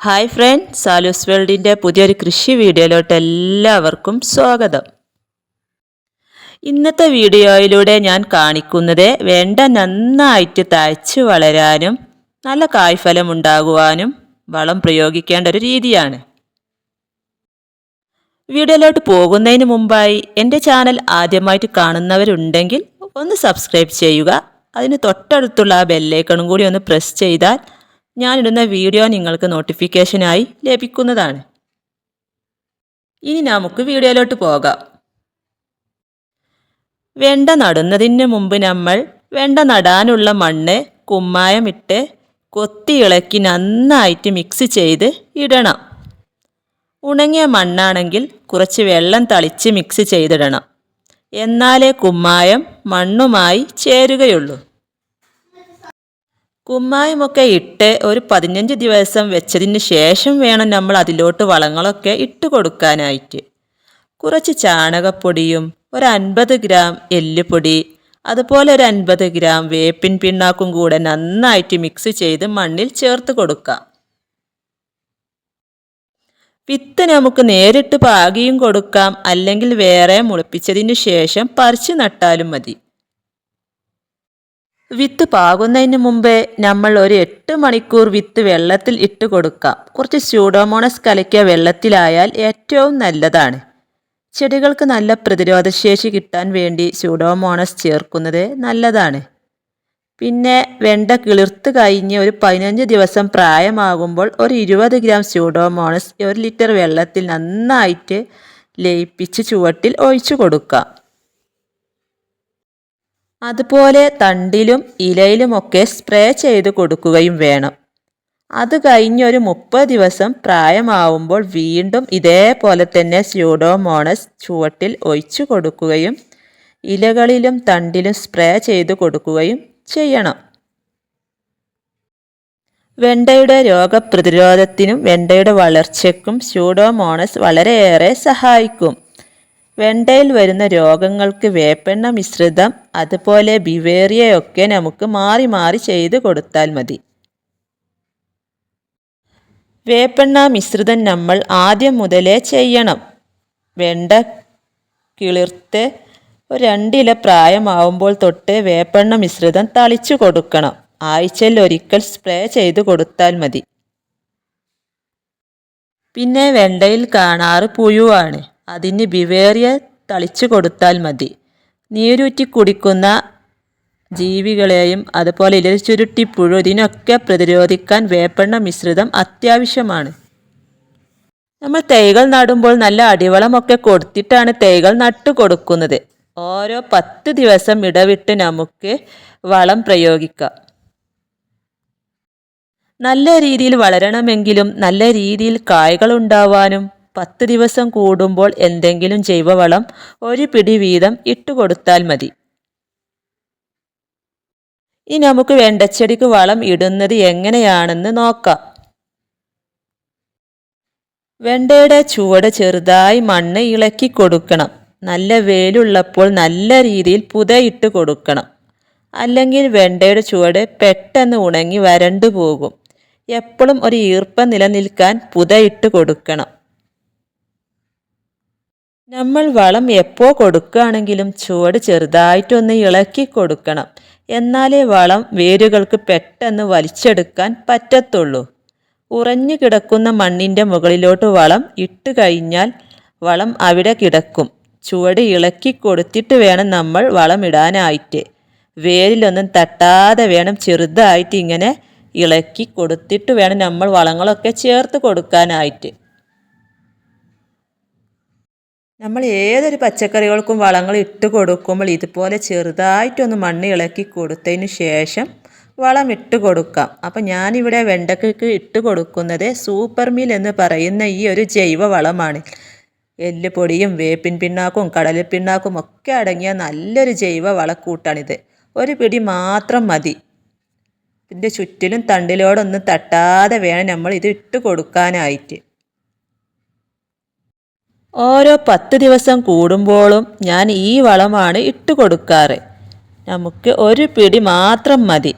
Hi front സാലൂസ് വേൾഡിന്റെ പുതിയൊരു കൃഷി വീഡിയോയിലോട്ട് എല്ലാവർക്കും സ്വാഗതം. ഇന്നത്തെ വീഡിയോയിലൂടെ ഞാൻ കാണിക്കുന്നത് വേണ്ട നന്നായിട്ട് തഴച്ചു വളരാനും നല്ല കായ്ഫലം ഉണ്ടാകുവാനും വളം പ്രയോഗിക്കേണ്ട ഒരു രീതിയാണ്. വീഡിയോയിലോട്ട് പോകുന്നതിന് മുമ്പായി എന്റെ ചാനൽ ആദ്യമായിട്ട് കാണുന്നവരുണ്ടെങ്കിൽ ഒന്ന് സബ്സ്ക്രൈബ് ചെയ്യുക. അതിന് തൊട്ടടുത്തുള്ള ആ ബെല്ലൈക്കണും കൂടി ഒന്ന് പ്രസ് ചെയ്താൽ ഞാനിടുന്ന വീഡിയോ നിങ്ങൾക്ക് നോട്ടിഫിക്കേഷനായി ലഭിക്കുന്നതാണ്. ഇനി നമുക്ക് വീഡിയോയിലോട്ട് പോകാം. വെണ്ട നടുന്നതിന് മുമ്പ് നമ്മൾ വെണ്ട നടാനുള്ള മണ്ണ് കുമ്മായമിട്ട് കൊത്തി ഇളക്കി നന്നായിട്ട് മിക്സ് ചെയ്ത് ഇടണം. ഉണങ്ങിയ മണ്ണാണെങ്കിൽ കുറച്ച് വെള്ളം തളിച്ച് മിക്സ് ചെയ്തിടണം. എന്നാലേ കുമ്മായം മണ്ണുമായി ചേരുകയുള്ളൂ. കുമ്മായമൊക്കെ ഇട്ട് ഒരു പതിനഞ്ച് ദിവസം വെച്ചതിന് ശേഷം വേണം നമ്മൾ അതിലോട്ട് വളങ്ങളൊക്കെ ഇട്ട് കൊടുക്കാനായിട്ട്. കുറച്ച് ചാണകപ്പൊടിയും ഒരു അൻപത് ഗ്രാം എല്ലുപൊടി അതുപോലെ ഒരു അൻപത് ഗ്രാം വേപ്പിൻ പിണ്ണാക്കും കൂടെ നന്നായിട്ട് മിക്സ് ചെയ്ത് മണ്ണിൽ ചേർത്ത് കൊടുക്കാം. വിത്ത് നമുക്ക് നേരിട്ട് പാകിയും കൊടുക്കാം അല്ലെങ്കിൽ വേറെ മുളപ്പിച്ചതിന് ശേഷം പറിച്ചു നട്ടാലും മതി. വിത്ത് പാകുന്നതിന് മുമ്പേ നമ്മൾ ഒരു എട്ട് മണിക്കൂർ വിത്ത് വെള്ളത്തിൽ ഇട്ട് കൊടുക്കാം. കുറച്ച് സ്യൂഡോമോണസ് കലക്കിയ വെള്ളത്തിലായാൽ ഏറ്റവും നല്ലതാണ്. ചെടികൾക്ക് നല്ല പ്രതിരോധശേഷി കിട്ടാൻ വേണ്ടി സ്യൂഡോമോണസ് ചേർക്കുന്നത് നല്ലതാണ്. പിന്നെ വെണ്ട കിളിർത്ത് കഴിഞ്ഞ് ഒരു പതിനഞ്ച് ദിവസം പ്രായമാകുമ്പോൾ ഒരു ഇരുപത് ഗ്രാം സ്യൂഡോമോണസ് ഒരു ലിറ്റർ വെള്ളത്തിൽ നന്നായിട്ട് ലയിപ്പിച്ച് ചുവട്ടിൽ ഒഴിച്ചു കൊടുക്കാം. അതുപോലെ തണ്ടിലും ഇലയിലുമൊക്കെ സ്പ്രേ ചെയ്ത് കൊടുക്കുകയും വേണം. അത് കഴിഞ്ഞൊരു മുപ്പത് ദിവസം പ്രായമാവുമ്പോൾ വീണ്ടും ഇതേപോലെ തന്നെ സ്യൂഡോമോണസ് ചുവട്ടിൽ ഒഴിച്ചു കൊടുക്കുകയും ഇലകളിലും തണ്ടിലും സ്പ്രേ ചെയ്ത് കൊടുക്കുകയും ചെയ്യണം. വെണ്ടയുടെ രോഗപ്രതിരോധത്തിനും വെണ്ടയുടെ വളർച്ചയ്ക്കും സ്യൂഡോമോണസ് വളരെയേറെ സഹായിക്കും. വെണ്ടയിൽ വരുന്ന രോഗങ്ങൾക്ക് വേപ്പെണ്ണ മിശ്രിതം അതുപോലെ ബിവേറിയയൊക്കെ നമുക്ക് മാറി മാറി ചെയ്ത് കൊടുത്താൽ മതി. വേപ്പെണ്ണ മിശ്രിതം നമ്മൾ ആദ്യം മുതലേ ചെയ്യണം. വെണ്ട കിളിർത്ത് ഒരു രണ്ടില പ്രായമാവുമ്പോൾ തൊട്ട് വേപ്പെണ്ണ മിശ്രിതം തളിച്ചു കൊടുക്കണം. ആഴ്ചയിൽ ഒരിക്കൽ സ്പ്രേ ചെയ്ത് കൊടുത്താൽ മതി. പിന്നെ വെണ്ടയിൽ കാണാറ് പുഴുവാണ്. അതിന് ബിവേറിയ തളിച്ചു കൊടുത്താൽ മതി. നീരൂറ്റി കുടിക്കുന്ന ജീവികളെയും അതുപോലെ ഇലച്ചുരുട്ടിപ്പുഴു ഇതിനൊക്കെ പ്രതിരോധിക്കാൻ വേപ്പെണ്ണ മിശ്രിതം അത്യാവശ്യമാണ്. നമ്മൾ തൈകൾ നടുമ്പോൾ നല്ല അടിവളമൊക്കെ കൊടുത്തിട്ടാണ് തൈകൾ നട്ടു കൊടുക്കുന്നത്. ഓരോ പത്ത് ദിവസം ഇടവിട്ട് നമുക്ക് വളം പ്രയോഗിക്കാം. നല്ല രീതിയിൽ വളരണമെങ്കിലും നല്ല രീതിയിൽ കായ്കൾ ഉണ്ടാവാനും പത്ത് ദിവസം കൂടുമ്പോൾ എന്തെങ്കിലും ജൈവവളം ഒരു പിടി വീതം ഇട്ടുകൊടുത്താൽ മതി. ഇനി നമുക്ക് വെണ്ടച്ചെടിക്ക് വളം ഇടുന്നത് എങ്ങനെയാണെന്ന് നോക്കാം. വെണ്ടയുടെ ചുവട് ചെറുതായി മണ്ണ് ഇളക്കി കൊടുക്കണം. നല്ല വേലുള്ളപ്പോൾ നല്ല രീതിയിൽ പുതയിട്ട് കൊടുക്കണം. അല്ലെങ്കിൽ വെണ്ടയുടെ ചുവട് പെട്ടെന്ന് ഉണങ്ങി വരണ്ടു പോകും. എപ്പോഴും ഒരു ഈർപ്പം നിലനിൽക്കാൻ പുതയിട്ട് കൊടുക്കണം. നമ്മൾ വളം എപ്പോ കൊടുക്കുകയാണെങ്കിലും ചുവട് ചെറുതായിട്ടൊന്ന് ഇളക്കി കൊടുക്കണം. എന്നാലേ വളം വേരുകൾക്ക് പെട്ടെന്ന് വലിച്ചെടുക്കാൻ പറ്റത്തുള്ളൂ. ഉറഞ്ഞു കിടക്കുന്ന മണ്ണിന്റെ മുകളിലോട്ട് വളം ഇട്ട് കഴിഞ്ഞാൽ വളം അവിടെ കിടക്കും. ചുവട് ഇളക്കി കൊടുത്തിട്ട് വേണം നമ്മൾ വളം ഇടാനായിട്ട്. വേരിലൊന്നും തട്ടാതെ വേണം ചെറുതായിട്ട് ഇങ്ങനെ ഇളക്കി കൊടുത്തിട്ട് വേണം നമ്മൾ വളങ്ങളൊക്കെ ചേർത്ത് കൊടുക്കാനായിട്ട്. നമ്മൾ ഏതൊരു പച്ചക്കറികൾക്കും വളങ്ങൾ ഇട്ട് കൊടുക്കുമ്പോൾ ഇതുപോലെ ചെറുതായിട്ടൊന്ന് മണ്ണ് ഇളക്കി കൊടുത്തതിന് ശേഷം വളം ഇട്ട് കൊടുക്കാം. അപ്പം ഞാനിവിടെ വെണ്ടക്കയ്ക്ക് ഇട്ട് കൊടുക്കുന്നത് സൂപ്പർ മീൽ എന്ന് പറയുന്ന ഈ ഒരു ജൈവ വളമാണ്. എല്ലുപൊടിയും വേപ്പിൻ പിണ്ണാക്കും കടല പിണ്ണാക്കും ഒക്കെ അടങ്ങിയ നല്ലൊരു ജൈവ വളക്കൂട്ടാണിത്. ഒരു പിടി മാത്രം മതി. ഇതിന്റെ ചുറ്റിലും തണ്ടിലോടൊന്നും തട്ടാതെ വേണം നമ്മൾ ഇത് ഇട്ട് കൊടുക്കാനായിട്ട്. ഓരോ പത്ത് ദിവസം കൂടുമ്പോഴും ഞാൻ ഈ വളമാണ് ഇട്ട് കൊടുക്കാറ്. നമുക്ക് ഒരു പിടി മാത്രം മതി.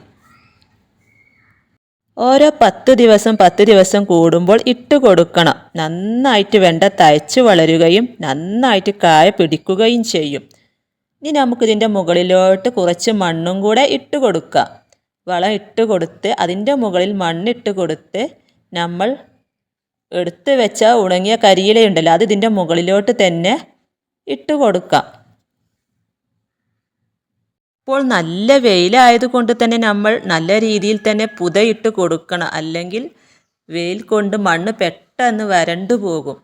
ഓരോ പത്ത് ദിവസം പത്ത് ദിവസം കൂടുമ്പോൾ ഇട്ട് കൊടുക്കണം. നന്നായിട്ട് വെണ്ട തയച്ച് വളരുകയും നന്നായിട്ട് കായ പിടിക്കുകയും ചെയ്യും. ഇനി നമുക്കിതിന്റെ മുകളിലോട്ട് കുറച്ച് മണ്ണും കൂടെ ഇട്ട് കൊടുക്കാം. വളം ഇട്ട് കൊടുത്ത് അതിന്റെ മുകളിൽ മണ്ണിട്ട് കൊടുത്ത് നമ്മൾ എടുത്ത് വെച്ച ഉണങ്ങിയ കരിയിലയുണ്ടല്ലോ അത് ഇതിന്റെ മുകളിലോട്ട് തന്നെ ഇട്ട് കൊടുക്കാം. ഇപ്പോൾ നല്ല വെയിലായതുകൊണ്ട് തന്നെ നമ്മൾ നല്ല രീതിയിൽ തന്നെ പുതയിട്ട് കൊടുക്കണം. അല്ലെങ്കിൽ വെയിൽ കൊണ്ട് മണ്ണ് പെട്ടെന്ന് വരണ്ടു പോകും.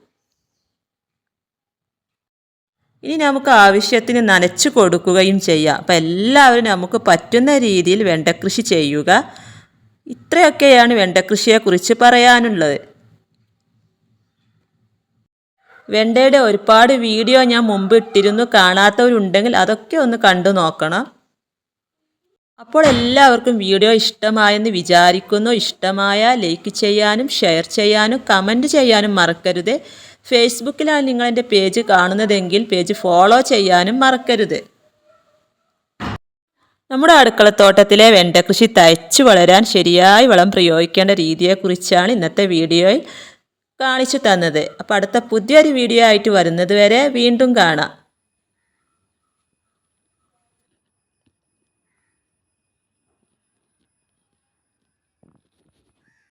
ഇനി നമുക്ക് ആവശ്യത്തിന് നനച്ചു കൊടുക്കുകയും ചെയ്യാം. അപ്പം എല്ലാവരും നമുക്ക് പറ്റുന്ന രീതിയിൽ വെണ്ടക്കൃഷി ചെയ്യുക. ഇത്രയൊക്കെയാണ് വെണ്ടക്കൃഷിയെക്കുറിച്ച് പറയാനുള്ളത്. വെണ്ടയുടെ ഒരുപാട് വീഡിയോ ഞാൻ മുമ്പ് ഇട്ടിരുന്നു. കാണാത്തവരുണ്ടെങ്കിൽ അതൊക്കെ ഒന്ന് കണ്ടു നോക്കണം. അപ്പോൾ എല്ലാവർക്കും വീഡിയോ ഇഷ്ടമായെന്ന് വിചാരിക്കുന്നു. ഇഷ്ടമായ ലൈക്ക് ചെയ്യാനും ഷെയർ ചെയ്യാനും കമന്റ് ചെയ്യാനും മറക്കരുത്. ഫേസ്ബുക്കിലാണ് നിങ്ങൾ എന്റെ പേജ് കാണുന്നതെങ്കിൽ പേജ് ഫോളോ ചെയ്യാനും മറക്കരുത്. നമ്മുടെ അടുക്കളത്തോട്ടത്തിലെ വെണ്ട കൃഷി തയ്ച്ചു വളരാൻ ശരിയായി വളം പ്രയോഗിക്കേണ്ട രീതിയെക്കുറിച്ചാണ് ഇന്നത്തെ വീഡിയോയിൽ കാണിച്ചു തന്നത്. അപ്പോൾ അടുത്ത പുതിയൊരു വീഡിയോ ആയിട്ട് വരുന്നത് വരെ വീണ്ടും കാണാം.